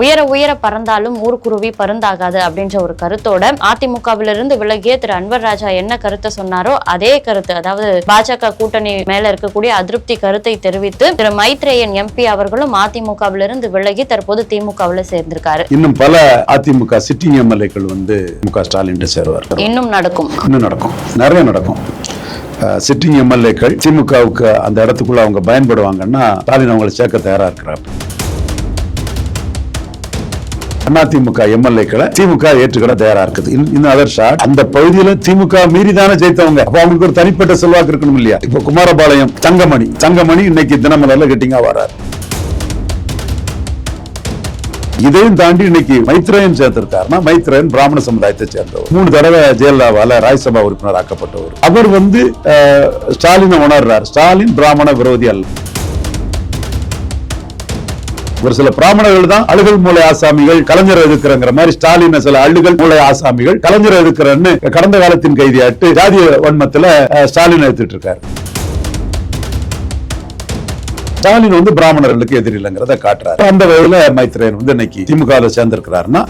உயர உயர பறந்தாலும் ஊர்க்குருவி பருந்தாகாது அப்படின்ற ஒரு கருத்தோட அதிமுகவிலிருந்து விலகிய திரு அன்வர் ராஜா என்ன கருத்தை சொன்னாரோ அதே கருத்து. அதாவது பாஜக கூட்டணி மேல இருக்கக்கூடிய அதிருப்தி கருத்தை தெரிவித்து திரு மைத்ரேயன் எம்பி அவர்களும் அதிமுகவிலிருந்து விலகி தற்போது திமுகவுல சேர்ந்திருக்காரு. இன்னும் பல அதிமுக சிட்டிங் எம்எல்ஏக்கள் வந்து மு க ஸ்டாலின் சேருவார். இன்னும் நடக்கும். இன்னும் நடக்கும். நிறைய நடக்கும். சிட்டிங் எம்எல்ஏக்கள் திமுகவுக்கு அந்த இடத்துக்குள்ள அவங்க பயன்படுவாங்கன்னா ஸ்டாலின் அவங்களை சேர்க்க தயாரா இருக்கிறார். அதிமுக எம்எல்ஏக்களை திமுக ஏற்றுக்கிட தயாரா இருக்குது. இந்த அதர் ஷாட் அந்த பகுதியில திமுக மீறி தானே ஜெயித்தவங்க. அப்ப அவங்களுக்கு ஒரு தனிப்பட்ட செல்வாக்கு இருக்கணும் இல்லையா? இப்ப குமாரபாளையம் தங்கமணி. தங்கமணி இன்னைக்கு தினமலர்ல கெட்டிங்கா வராரு இதையும் தாண்டி இன்னைக்கு மைத்ரேயன் சேர்த்திருக்காருன்னா மைத்ரேயன் பிராமண சமுதாயத்தை சேர்ந்தவர். மூணு தடவை ஜெயலலிதாவால ராஜ்யசபா உறுப்பினர் ஆக்கப்பட்டவர். அவர் வந்து ஸ்டாலினை உணர்றார். ஸ்டாலின் பிராமண விரோதி அல்ல. ஒரு சில பிராமணர்கள் தான் அழுகல் மூளை ஆசாமிகள் கலைஞர் எதுக்குறங்கிற மாதிரி ஸ்டாலின் சில அழுகல் மூளை ஆசாமிகள் கலைஞர் எதுக்குறன்னு கடந்த காலத்தின் கைதியாட்டு ஜாதிய வன்மத்துல ஸ்டாலின் எடுத்துட்டு இருக்காரு. ஸ்டாலின் வந்து பிராமணர்களுக்கு எதிரில்லைங்கிறத காட்டுறாரு. அந்த வகையில மைத்ரேயன் வந்து இன்னைக்கு திமுக சேர்ந்திருக்கிறாருன்னா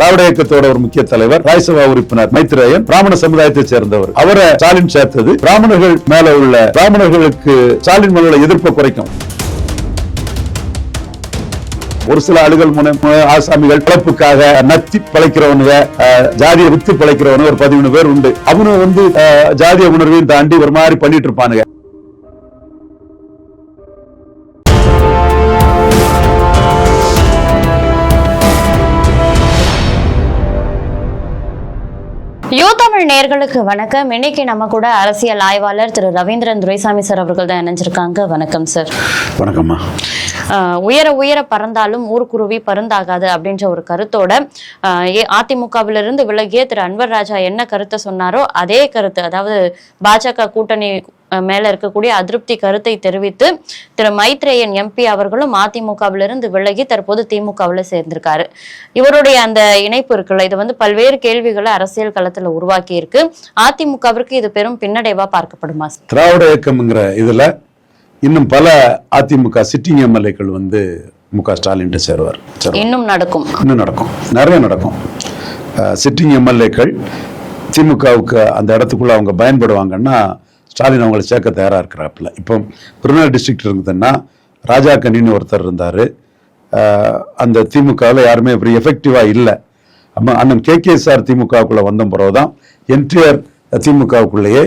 திராவிட இயக்கத்தோட ஒரு முக்கிய தலைவர் ராஜ்யசபா உறுப்பினர் மைத்ரேயன் பிராமண சமுதாயத்தை சேர்ந்தவர். அவரை ஸ்டாலின் சேர்த்தது. பிராமணர்கள் மேல உள்ள பிராமணர்களுக்கு ஸ்டாலின் மேல எதிர்ப்பை குறைக்கும். ஒரு சில அலுகல் ஆசாமிகள் பிழப்புக்காக நத்தி பிழைக்கிறவனுங்க அஹ், வித்து பிழைக்கிறவனு ஒரு பதிமூணு பேர் உண்டு. அவனு வந்து ஜாதிய உணர்வையும் தாண்டி ஒரு மாதிரி பண்ணிட்டு இருப்பானுங்க. தமிழ் நேர்களுக்கு வணக்கம். இன்னைக்கு நம்ம கூட அரசியல் ஆய்வாளர் திரு ரவீந்திரன் துரைசாமி சார் அவர்கள் தான் இணைஞ்சிருக்காங்க. வணக்கம் சார். வணக்கம்மா. உயர உயர பறந்தாலும் ஊர்க்குருவி பருந்தாகாது அப்படின்ற ஒரு கருத்தோட ஆஹ் அதிமுகவிலிருந்து விலகிய திரு அன்வர் ராஜா என்ன கருத்தை சொன்னாரோ அதே கருத்து. அதாவது பாஜக கூட்டணி மேல இருக்கக்கூடிய அதிருப்தி கருத்தை தெரிவித்து திரு மைத்ரேயன் எம்பி அவர்களும் அதிமுகவிலிருந்து விலகி தற்போது திமுகவுல சேர்ந்திருக்காரு. இவருடைய அந்த இணைப்பு இருக்குல்ல இது வந்து பல்வேறு கேள்விகளை அரசியல் களத்துல உருவாக்கி இருக்கு அதிமுகவிற்கு இது பெரும் பின்னடைவா பார்க்கப்படுமா? திராவிட இயக்கம்ங்கிற இதுல இன்னும் பல அதிமுக சிட்டிங் எம்எல்ஏக்கள் வந்து மு க ஸ்டாலின் சேருவார். இன்னும் நடக்கும். இன்னும் நடக்கும். நிறைய நடக்கும். சிட்டிங் எம்எல்ஏக்கள் திமுகவுக்கு அந்த இடத்துக்குள்ள அவங்க பயன்படுவாங்கன்னா ஸ்டாலின் அவங்களை சேர்க்க தயாரா இருக்கிறாப்புல. இப்போ விருதுநகர் டிஸ்ட்ரிக்ட் இருந்ததுன்னா ராஜா கனின்னு ஒருத்தர் இருந்தாரு. அந்த திமுகவில் யாருமே இப்படி எஃபெக்டிவா இல்லை. அம்மா அண்ணன் கே கே சார் திமுகவுக்குள்ள வந்த பிறகுதான் என்டிஆர் திமுகவுக்குள்ளேயே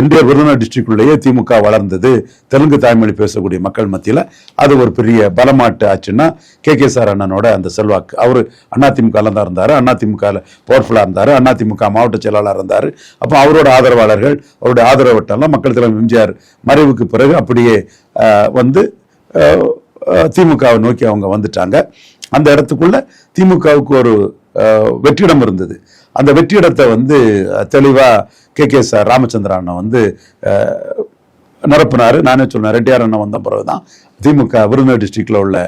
என்டிஆர் விருதுநகர் டிஸ்ட்ரிக்ட்குள்ளேயே திமுக வளர்ந்தது. தெலுங்கு தாய்மொழி பேசக்கூடிய மக்கள் மத்தியில் அது ஒரு பெரிய பலமாட்டு ஆச்சுன்னா கே. கே. சார் அண்ணனோட அந்த செல்வாக்கு. அவர் அதிமுகல தான் இருந்தார். அதிமுகவில் பவர்ஃபுல்லாக இருந்தார். அதிமுக மாவட்ட செயலாளராக இருந்தார். அப்போ அவரோட ஆதரவாளர்கள் அவருடைய ஆதரவட்டம்லாம் மக்கள் தலைவர் எம்ஜிஆர் மறைவுக்கு பிறகு அப்படியே வந்து திமுகவை நோக்கி அவங்க வந்துட்டாங்க. அந்த இடத்துக்குள்ள திமுகவுக்கு ஒரு வெற்றிடம் இருந்தது. அந்த வெற்றிடத்தை வந்து தெளிவாக கே கே சார் ராமச்சந்திர அண்ணன் வந்து நிரப்பினார் நிரப்புனாரு. நானே சொன்னேன் ரெட்டியார் அண்ணன் வந்த பிறகு தான் திமுக விருதுநகர் டிஸ்ட்ரிக்டில் உள்ள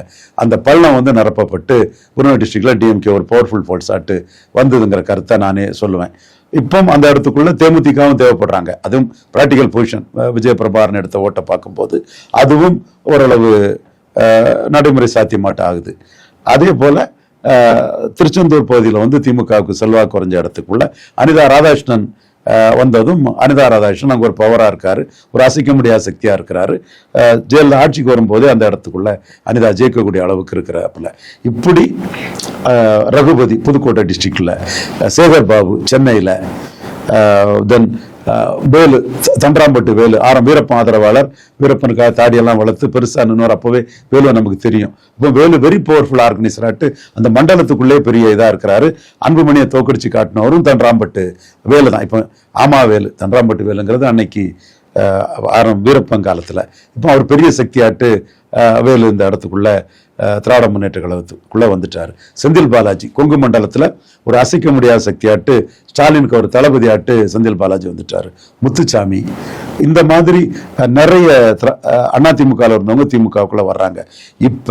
அந்த பள்ளம் வந்து நிரப்பப்பட்டு விருதுநகர் டிஸ்ட்ரிக்டில் டிஎம்கே ஒரு பவர்ஃபுல் ஃபோர்ஸாட்டு வந்ததுங்கிற கருத்தை நானே சொல்லுவேன். இப்போ அந்த இடத்துக்குள்ள தேமுதிகவும் தேவைப்படுறாங்க. அதுவும் ப்ராக்டிக்கல் பொசிஷன் விஜயபிரபாரன் எடுத்த ஓட்டை பார்க்கும்போது அதுவும் ஓரளவு நடைமுறை சாத்தியமாட்ட ஆகுது. அதே போல் திருச்செந்தூர் பகுதியில் வந்து திமுகவுக்கு செல்வாக்கு குறைஞ்ச இடத்துக்குள்ள அனிதா ராதாகிருஷ்ணன் வந்ததும் அனிதா ராதாகிருஷ்ணன் அங்கே ஒரு பவராக இருக்கார். ஒரு அசைக்க முடியாத சக்தியாக இருக்கிறாரு ஜெயலலிதா ஆட்சிக்கு வரும்போதே அந்த இடத்துக்குள்ள அனிதா ஜெயிக்கக்கூடிய அளவுக்கு இருக்கிறாப்புல இப்படி அஹ், ரகுபதி புதுக்கோட்டை டிஸ்ட்ரிக்ட்ல சேகர் பாபு சென்னையில் தென் வேலு தண்டராம்பட்டு வேலு ஆரம் வீரப்பன் ஆதரவாளர். வீரப்பனுக்காக தாடியெல்லாம் வளர்த்து பெருசா நின்னவர் அப்பவே வேலு நமக்கு தெரியும். இப்போ வேலு வெரி பவர்ஃபுல் ஆர்கனைசராட்டு அந்த மண்டலத்துக்குள்ளே பெரிய இதாக இருக்கிறாரு. அன்புமணியை தோக்கடிச்சு காட்டினவரும் தண்டராம்பட்டு வேலு தான். இப்போ ஆமா வேலு தண்டராம்பட்டு வேலுங்கிறது அன்னைக்கு ஆரம் வீரப்பன் காலத்தில். இப்போ அவர் பெரிய சக்தியாட்டு வேலு இந்த இடத்துக்குள்ள அஹ், திராவிட முன்னேற்ற கழகத்துக்குள்ளே வந்துட்டார். செந்தில் பாலாஜி கொங்கு மண்டலத்துல ஒரு அசைக்க முடியாத சக்தியாட்டு ஸ்டாலினுக்கு ஒரு தளபதியாட்டு செந்தில் பாலாஜி வந்துட்டாரு. முத்துச்சாமி இந்த மாதிரி அஹ், நிறைய அதிமுகவில் இருந்தவங்க திமுகவுக்குள்ளே வர்றாங்க. இப்ப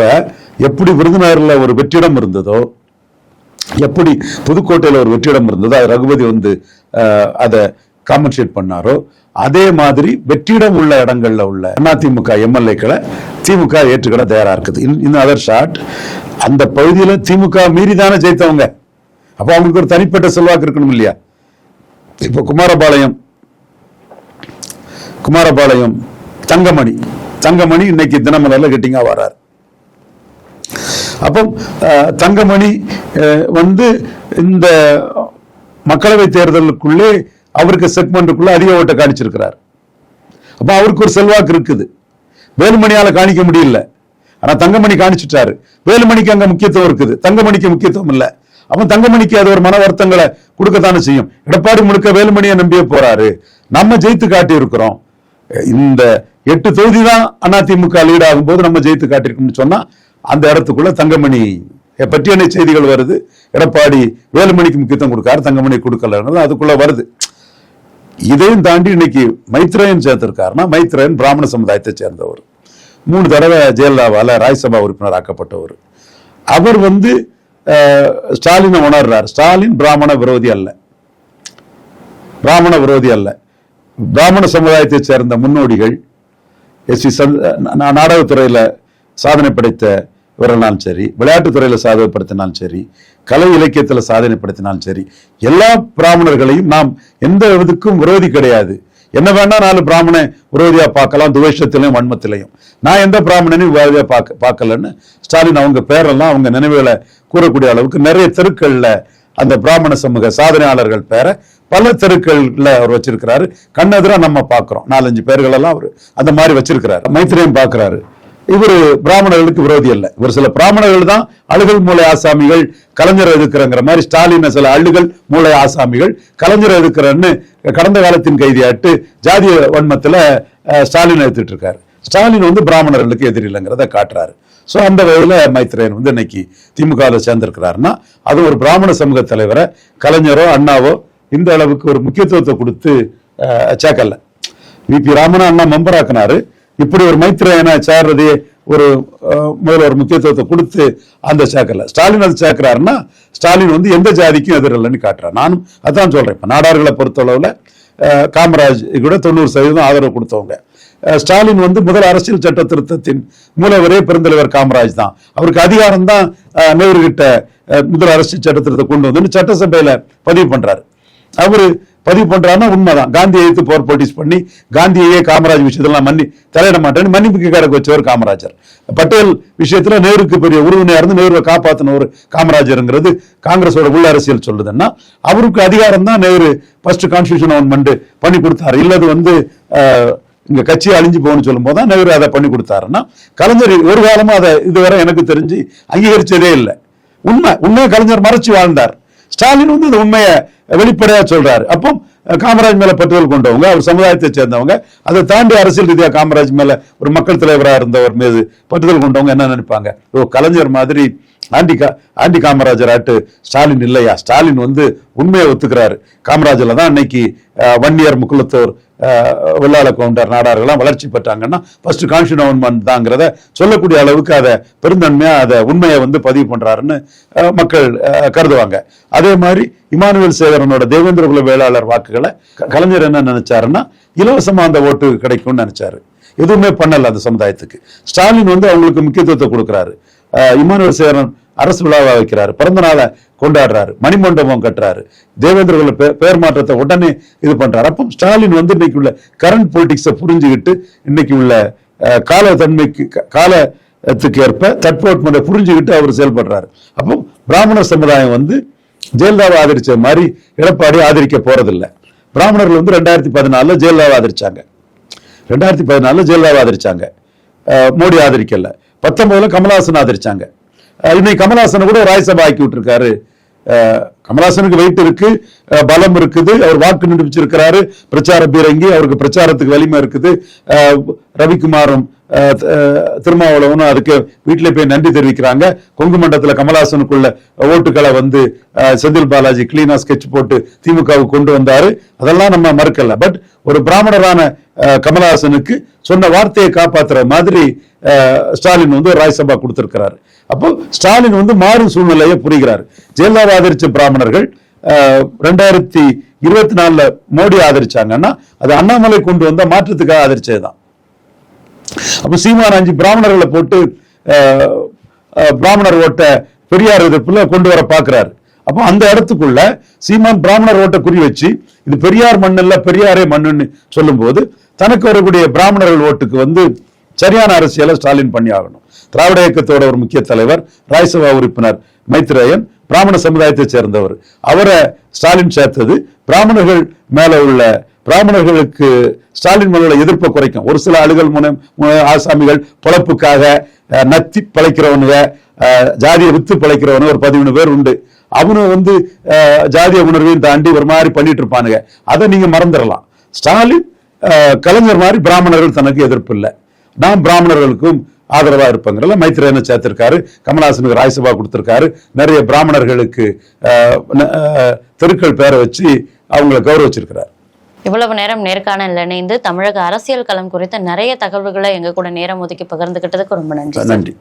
எப்படி விருதுநகர்ல ஒரு வெற்றிடம் இருந்ததோ எப்படி புதுக்கோட்டையில் ஒரு வெற்றிடம் இருந்ததோ அது ரகுபதி வந்து அதை காம்பன்சேட் பண்ணாரோ அதே மாதிரி வெற்றிடம் உள்ள இடங்கள்ல உள்ள அதிமுக எம்எல்ஏக்களை திமுக ஏற்றுக்கிட தயாரா இருக்குது. இந்த அதர் ஷாட் அந்த பகுதியில திமுக மீறி தானே ஜெயித்தவங்க. அப்போ அவங்களுக்கு ஒரு தனிப்பட்ட செல்வாக்கு இருக்கணும் இல்லையா? இப்போ குமாரபாளையம் குமாரபாளையம் தங்கமணி தங்கமணி இன்னைக்கு தினமலர்ல கெட்டிங்கா வரார். அப்போ தங்கமணி வந்து இந்த மக்களவை தேர்தலுக்குள்ளே அவருக்கு செக்மெண்ட்டுக்குள்ள அதிக ஓட்டை காணிச்சிருக்கிறார். அப்ப அவருக்கு ஒரு செல்வாக்கு இருக்குது. வேலுமணியால காணிக்க முடியல. ஆனா தங்கமணி காணிச்சிட்டாரு. வேலுமணிக்கு அங்க முக்கியத்துவம் இருக்குது. தங்கமணிக்கு முக்கியத்துவம் இல்ல. அவன் தங்கமணிக்கு அது ஒரு மன வருத்தங்களை கொடுக்கத்தானே செய்யும். எடப்பாடி முழுக்க வேலுமணியை நம்பியே போறாரு. நம்ம ஜெயித்து காட்டி இருக்கிறோம் இந்த எட்டு தொகுதி தான் அதிமுக லீட் ஆகும்போது நம்ம ஜெயித்து காட்டியிருக்கோம்னு சொன்னா அந்த இடத்துக்குள்ள தங்கமணி பற்றியான செய்திகள் வருது. எடப்பாடி வேலுமணிக்கு முக்கியத்துவம் கொடுக்காரு தங்கமணி கொடுக்கலன்னு அதுக்குள்ள வருது. இதையும் தாண்டி இன்னைக்கு மைத்ரேயன் சேர்த்திருக்காருன்னா மைத்ரேயன் பிராமண சமுதாயத்தை சேர்ந்தவர். மூணு தடவை ஜெயலலிதாவால் ராஜ்யசபா உறுப்பினர் ஆக்கப்பட்டவர். அவர் வந்து ஸ்டாலினை உணர்றார். ஸ்டாலின் பிராமண விரோதி அல்ல. பிராமண விரோதி அல்ல. பிராமண சமுதாயத்தை சேர்ந்த முன்னோடிகள் எஸ் சி நாடகத்துறையில் சாதனை படைத்த இவர்களாலும் சரி விளையாட்டுத்துறையில் சாதனை படுத்தினாலும் சரி கலை இலக்கியத்தில் சாதனை படுத்தினாலும் சரி எல்லா பிராமணர்களையும் நாம் எந்த விதத்துக்கும் விரோதி கிடையாது. என்ன வேணா நாலு பிராமண விரோதியா பார்க்கலாம் துவேஷத்திலையும் வன்மத்திலையும். நான் எந்த பிராமணனையும் விரோதியா பார்க்க பார்க்கலன்னு ஸ்டாலின் அவங்க பேரெல்லாம் அவங்க நினைவுகளை கூறக்கூடிய அளவுக்கு நிறைய தெருக்கள்ல அந்த பிராமண சமூக சாதனையாளர்கள் பேரை பல தெருக்கள்ல அவர் வச்சிருக்கிறாரு. கண்ணெதிரா நம்ம பார்க்கிறோம். நாலஞ்சு பேர்களெல்லாம் அவர் அந்த மாதிரி வச்சிருக்கிறாரு. மைத்திரியம் பார்க்கிறாரு. இவர் பிராமணர்களுக்கு விரோதி அல்ல. இவர் சில பிராமணர்கள் தான் அழுகல் மூளை ஆசாமிகள் கலைஞர் எதுக்குறங்கிற மாதிரி ஸ்டாலின் சில அழுகல் மூளை ஆசாமிகள் கலைஞர் எதுக்குறன்னு கடந்த காலத்தின் கைதியாட்டு ஜாதிய வன்மத்துல ஸ்டாலின் எடுத்துட்டு இருக்காரு. ஸ்டாலின் வந்து பிராமணர்களுக்கு எதிரில்லைங்கிறத காட்டுறாரு. ஸோ அந்த வகையில் மைத்ரேயன் வந்து இன்னைக்கு திமுகவில் சேர்ந்திருக்கிறாருன்னா அது ஒரு பிராமண சமூக தலைவரை கலைஞரோ அண்ணாவோ இந்த அளவுக்கு ஒரு முக்கியத்துவத்தை கொடுத்து அஹ், சேர்க்கல. விபி ராமனா அண்ணா மெம்பராக்கினாரு. இப்படி ஒரு மைத்ரேயனை சேர்றதே ஒரு முதல்ல ஒரு முக்கியத்துவத்தை கொடுத்து அந்த சேர்க்கல. ஸ்டாலின் அது சேர்க்கிறாருன்னா ஸ்டாலின் வந்து எந்த ஜாதிக்கும் எதிரில்லைன்னு காட்டுறார். நானும் அதான் சொல்றேன். இப்ப நாடார்களை பொறுத்தளவுல அஹ், காமராஜ் கூட தொண்ணூறு சதவீதம் ஆதரவு கொடுத்தவங்க. ஸ்டாலின் வந்து முதல் அரசியல் சட்ட திருத்தத்தின் மூலவரே பெருந்தலைவர் காமராஜ் தான். அவருக்கு அதிகாரம் தான் நேரு கிட்ட முதல் அரசியல் சட்ட திருத்தத்தை கொண்டு வந்து சட்டசபையில பதிவு பண்றாரு. அவரு பதிவு பண்றாருன்னா உண்மைதான். காந்தியை எடுத்து போர் போட்டிஸ் பண்ணி காந்தியையே காமராஜ் விஷயத்துல மன்னி தலையிட மாட்டேன்னு மன்னிப்புக்கு கணக்கு வச்சவர் காமராஜர். பட்டேல் விஷயத்துல நேருக்கு பெரிய உறுதுணையா இருந்து நேருவை காப்பாத்தின ஒரு காமராஜருங்கிறது காங்கிரஸோட உள்ள அரசியல் சொல்லுதுன்னா அவருக்கு அதிகாரம் தான் நேரு ஃபர்ஸ்ட் கான்ஸ்டியூஷன் அமெண்ட்மெண்ட் பண்ணி கொடுத்தாரு. இல்லது வந்து இங்க கட்சி அழிஞ்சு போகணும்னு சொல்லும் போது தான் நேரு அதை பண்ணி கொடுத்தாருன்னா கலைஞர் ஒரு காலமா அதை இதுவரை எனக்கு தெரிஞ்சு அங்கீகரிச்சதே இல்லை. உண்மை உண்மையை கலைஞர் மறைச்சு வாழ்ந்தார். ஸ்டாலின் வந்து இந்த உண்மையை வெளிப்படையா சொல்றாரு. அப்போ காமராஜ் மேல பற்றுதல் கொண்டவங்க அவர் சமுதாயத்தை சேர்ந்தவங்க அதை தாண்டி அரசியல் ரீதியா காமராஜ் மேல ஒரு மக்கள் தலைவராக இருந்தவர் மீது பற்றுதல் கொண்டவங்க என்ன நினைப்பாங்க? ஓ கலைஞர் மாதிரி ஆண்டி கா ஆண்டி காமராஜர் ஆட்டு ஸ்டாலின் இல்லையா? ஸ்டாலின் வந்து உண்மையை ஒத்துக்கிறாரு. காமராஜர்ல தான் அன்னைக்கு வன்னியர் முக்குலத்தோர் வெள்ளாள கவுண்டர் நாடார்கள்லாம் வளர்ச்சி பெற்றாங்கன்னா ஃபர்ஸ்ட் கான்ஸ்டியூன் தாங்கிறத சொல்லக்கூடிய அளவுக்கு அதை பெருந்தன்மையாக அதை உண்மையை வந்து பதிவு பண்ணுறாருன்னு மக்கள் கருதுவாங்க. அதே மாதிரி இமானுவேல் சேகரனோட தேவேந்திர குல வேளாளர் வாக்குகளை கலைஞர் என்ன நினைச்சாருன்னா இலவசமாக அந்த ஓட்டு கிடைக்கும்னு நினைச்சாரு. எதுவுமே பண்ணல அந்த சமுதாயத்துக்கு. ஸ்டாலின் வந்து அவங்களுக்கு முக்கியத்துவத்தை கொடுக்குறாரு. இமானுவேல் சேகரன் அரசு விழாவை வைக்கிறாரு. பிறந்த நாளை கொண்டாடுறாரு. மணிமண்டபம் கட்டுறாரு. தேவேந்திர பெயர் மாற்றத்தை உடனே இது பண்றாரு. அப்போ ஸ்டாலின் வந்து இன்னைக்கு உள்ள கரண்ட் பொலிட்டிக்ஸை புரிஞ்சுக்கிட்டு இன்னைக்கு உள்ள அஹ், கால தன்மைக்கு க- காலத்துக்கு ஏற்ப தட்பவெட்பத்தை புரிஞ்சுக்கிட்டு அவர் செயல்படுறாரு. அப்போ பிராமணர் சமுதாயம் வந்து ஜெயலலிதாவை ஆதரிச்ச மாதிரி எடப்பாடி ஆதரிக்க போறதில்ல. பிராமணர்கள் வந்து ரெண்டாயிரத்தி பதினாலில் ஜெயலலிதாவை ஆதரிச்சாங்க. ரெண்டாயிரத்தி பதினாலில் ஜெயலலிதாவை ஆதரிச்சாங்க. மோடி ஆதரிக்கல. பத்தொன்பதுல கமலஹாசன் ஆதரிச்சாங்க. இன்னைக்கு கமலஹாசனை கூட ராஜ்யசபா ஆக்கி விட்டுருக்காரு. கமல்ஹாசனுக்கு வெயிட் இருக்கு பலம் இருக்குது அவர் வாக்கு நிரூபிச்சிருக்கிறாரு. பிரச்சார பீரங்கி அவருக்கு பிரச்சாரத்துக்கு வலிமை இருக்குது. ரவிக்குமாரும் திருமாவளவனும் அதுக்கு வீட்டில் போய் நன்றி தெரிவிக்கிறாங்க. கொங்கு மண்டலத்தில் கமலஹாசனுக்குள்ள ஓட்டுகளை வந்து செந்தில் பாலாஜி கிளீனா ஸ்கெட்ச் போட்டு திமுகவுக்கு கொண்டு வந்தாரு. அதெல்லாம் நம்ம மறுக்கல. பட் ஒரு பிராமணரான அஹ், கமலஹாசனுக்கு சொன்ன வார்த்தையை காப்பாத்துற மாதிரி ஸ்டாலின் வந்து ஒரு ராஜ்யசபா கொடுத்திருக்கிறாரு. அப்போ ஸ்டாலின் வந்து மாறும் சூழ்நிலையை புரிகிறார். ஜெயலலிதா ஆதரிச்ச பிராமணர்கள் ரெண்டாயிரத்தி இருபத்தி நாலுல மோடி ஆதரிச்சாங்கன்னா அது அண்ணாமலை கொண்டு வந்த மாற்றத்துக்காக ஆதரிச்சதுதான். அப்ப சீமான் அஞ்சு பிராமணர்களை போட்டு பிராமணர் ஓட்டை பெரியார் எதிர்ப்புல கொண்டு வர பாக்குறாரு. அப்போ அந்த இடத்துக்குள்ள சீமான் பிராமணர் ஓட்டை குறி வச்சு இது பெரியார் மண் இல்ல பெரியாரே மண்ணுன்னு சொல்லும்போது தனக்கு வரக்கூடிய பிராமணர்கள் ஓட்டுக்கு வந்து சரியான அரசியலை ஸ்டாலின் பண்ணி ஆகணும். திராவிட இயக்கத்தோட ஒரு முக்கிய தலைவர் ராஜ்யசபா உறுப்பினர் மைத்ரேயன் பிராமண சமுதாயத்தை சேர்ந்தவர். அவரை ஸ்டாலின் சேர்த்தது பிராமணர்கள் மேல உள்ள பிராமணர்களுக்கு ஸ்டாலின் மேல எதிர்ப்பை குறைக்கும். ஒரு சில ஆளுகள் முனை ஆசாமிகள் பொழப்புக்காக நத்தி பழைக்கிறவனுங்க ஜாதியை வித்து பழைக்கிறவனு ஒரு பதிமூணு பேர் உண்டு. அவனு வந்து ஜாதிய உணர்வையும் தாண்டி ஒரு மாதிரி பண்ணிட்டு இருப்பானுங்க. அதை நீங்க மறந்துடலாம். ஸ்டாலின் கலைஞர் மாதிரி பிராமணர்கள் தனக்கு எதிர்ப்பு இல்லை. நான் பிராமணர்களுக்கும் ஆதரவாக இருப்பங்கிறல மைத்ரேன சேர்த்திருக்காரு கமலஹாசனுக்கு ராஜ்யசபா கொடுத்துருக்காரு. நிறைய பிராமணர்களுக்கு தெருக்கள் பேரை வச்சு அவங்களை கௌரவிச்சிருக்கிறார். இவ்வளவு நேரம் நேர்காணல் இணைந்து தமிழக அரசியல் களம் குறித்த நிறைய தகவல்களை எங்க கூட நேரம் ஒதுக்கி பகிர்ந்துகிட்டதுக்கு ரொம்ப நன்றி. நன்றி